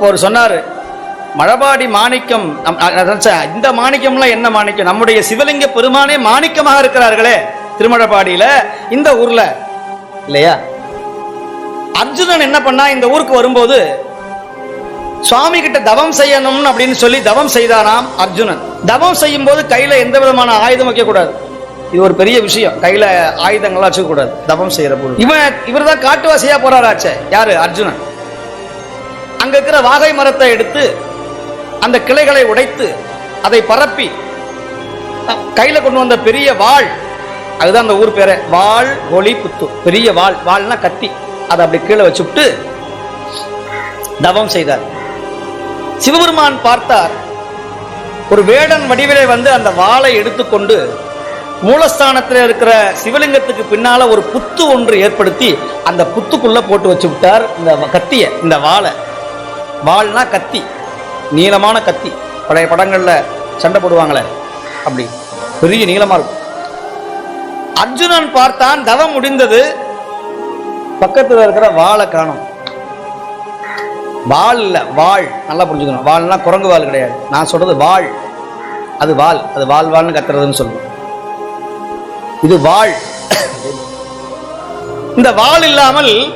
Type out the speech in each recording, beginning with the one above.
அப்போ அவர் சொன்னார் மழபாடி மாணிக்கம் இந்த மாணிக்கம்லாம் என்ன மாணிக்கம்? நம்முடைய சிவலிங்க பெருமானே மாணிக்கமாக இருக்கிறார்களே திருமழபாடியில இந்த ஊர்ல. இல்லையா? அர்ஜுனன் என்ன பண்ணா இந்த ஊருக்கு வரும்போது சுவாமி கிட்ட தவம் செய்யணும் அப்படின்னு சொல்லி தவம் செய்தாராம் அர்ஜுனன். தவம் செய்யும் போது கையில எந்த விதமான ஆயுதம் வைக்க கூடாது இது ஒரு பெரிய விஷயம். கையில ஆயுதங்கள்லாம் வச்சுக்க கூடாது தவம் செய்யற போது இவன் இவர் தான் காட்டுவாசியா போறாராச்சே. யாரு? அர்ஜுனன். அங்க இருக்கிற வாகை மரத்தை எடுத்து அந்த கிளைகளை உடைத்து அதை பரப்பி அஹ், கையில கொண்டு வந்த பெரிய வாள். அதுதான் அந்த ஊர் பேரை. வாள் ஒளி புத்து. பெரிய வாள். வாள்னா கத்தி. அதை அப்படி கீழே வச்சுட்டு தவம் செய்தார். சிவபெருமான் பார்த்தார். ஒரு வேடன் வடிவிலே வந்து அந்த வாளை எடுத்துக்கொண்டு மூலஸ்தானத்தில் இருக்கிற சிவலிங்கத்துக்கு பின்னால ஒரு புத்து ஒன்று ஏற்படுத்தி அந்த புத்துக்குள்ள போட்டு வச்சு விட்டார் இந்த கத்திய இந்த வாளை. வாள்னா கத்தி. நீளமான கத்தி. பழைய படங்கள்ல சண்டை போடுவாங்களே. அப்படி. பெரிய நீளமாக இருக்கும். அர்ஜுனன் பார்த்தான் தவம் முடிந்தது. பக்கத்துல இருக்கிற வாழை காணும். வாள் இல்ல வாள். நல்லா புரிஞ்சுக்கணும். வாள்னா குரங்கு வாள் கிடையாது. நான் சொல்றது வாள். அது வாள். அது வாள் வாள்னு கத்துறதுன்னு சொல்லுவோம். இது வாள். இந்த வாள் இல்லாமல்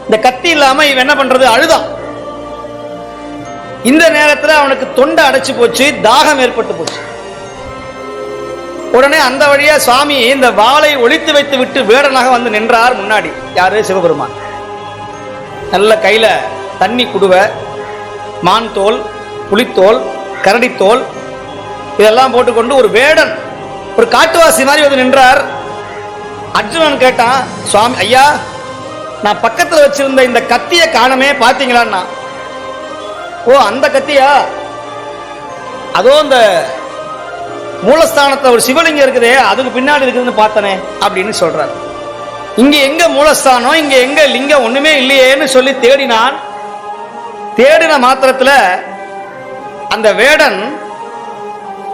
இந்த கத்தி இல்லாமல் இவன் என்ன பண்றது? அழுதான். இந்த நேரத்தில் அவனுக்கு தொண்டை அடைச்சு போச்சு தாகம் ஏற்பட்டு போச்சு. உடனே அந்த வழியா சுவாமி இந்த வாளை ஒளித்து வைத்து விட்டு வேடனாக வந்து நின்றார் முன்னாடி. யாரு? சிவபெருமான். நல்ல கையில தண்ணி குடுவ மான் தோல் புலித்தோல் கரடித்தோல் இதெல்லாம் போட்டுக்கொண்டு ஒரு வேடன் ஒரு காட்டுவாசி மாதிரி வந்து நின்றார். அர்ஜுனன் கேட்டான் சுவாமி ஐயா நான் பக்கத்துல வச்சிருந்த இந்த கத்தியை காணமே பார்த்தீங்களான்னா ஓ அந்த கத்தியா? அதோ இந்த மூலஸ்தானத்தை ஒரு சிவலிங்கம் இருக்குதே அதுக்கு பின்னாடி இருக்குதுன்னு பார்த்தனே அப்படின்னு சொல்றாரு. இங்க எங்க மூலஸ்தானம் இங்க எங்க லிங்கம் ஒண்ணுமே இல்லையேன்னு சொல்லி தேடினான். தேடின மாத்திரத்துல அந்த வேடன்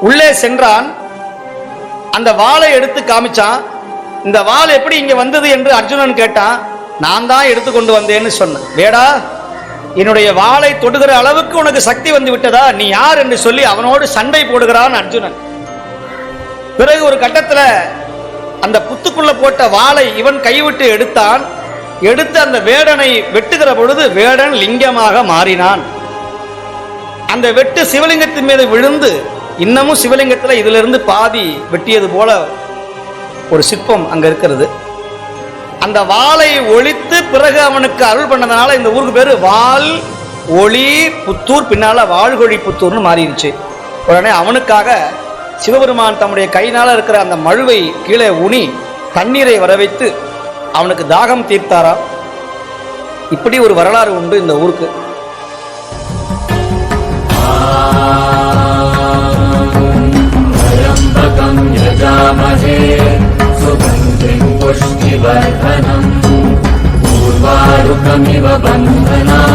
உள்ளே சென்றான். அந்த வாளை எடுத்து காமிச்சான். இந்த வாள் எப்படி இங்க வந்தது என்று அர்ஜுனன் கேட்டான். நான் தான் எடுத்து கொண்டு வந்தேன்னு சொன்னேன். வேடா என்னுடைய வாளை தொடுகிற அளவுக்கு உனக்கு சக்தி வந்து விட்டதா? நீ யார் என்று சொல்லி அவனோடு சண்டை போடுகிறான் அர்ஜுனன். பிறகு ஒரு கட்டத்தில் அந்த புத்துக்குள்ள போட்ட வாளை இவன் கைவிட்டு எடுத்தான். எடுத்து அந்த வேடனை வெட்டுகிற பொழுது வேடன் லிங்கமாக மாறினான். அந்த வெட்டு சிவலிங்கத்தின் மீது விழுந்து இன்னமும் சிவலிங்கத்தில் இதிலிருந்து பாதி வெட்டியது போல ஒரு சிற்பம் அங்கே இருக்கிறது. அந்த வாளை ஒழித்து பிறகு அவனுக்கு அருள் பண்ணதுனால இந்த ஊருக்கு பேரு வால் ஒளி புத்தூர் பின்னால வாழ்கொழி புத்தூர்னு மாறிடுச்சு உடனே அவனுக்காக சிவபெருமான் தம்முடைய கையினால இருக்கிற அந்த மழுவை கீழே ஊனி தண்ணீரை வர வைத்து அவனுக்கு தாகம் தீர்த்தாராம் இப்படி ஒரு வரலாறு உண்டு இந்த ஊருக்கு त्र्यम्बकं यजामहे सुगन्धिं पुष्टिवर्धनम्। पूर्वारुकमिव बन्धना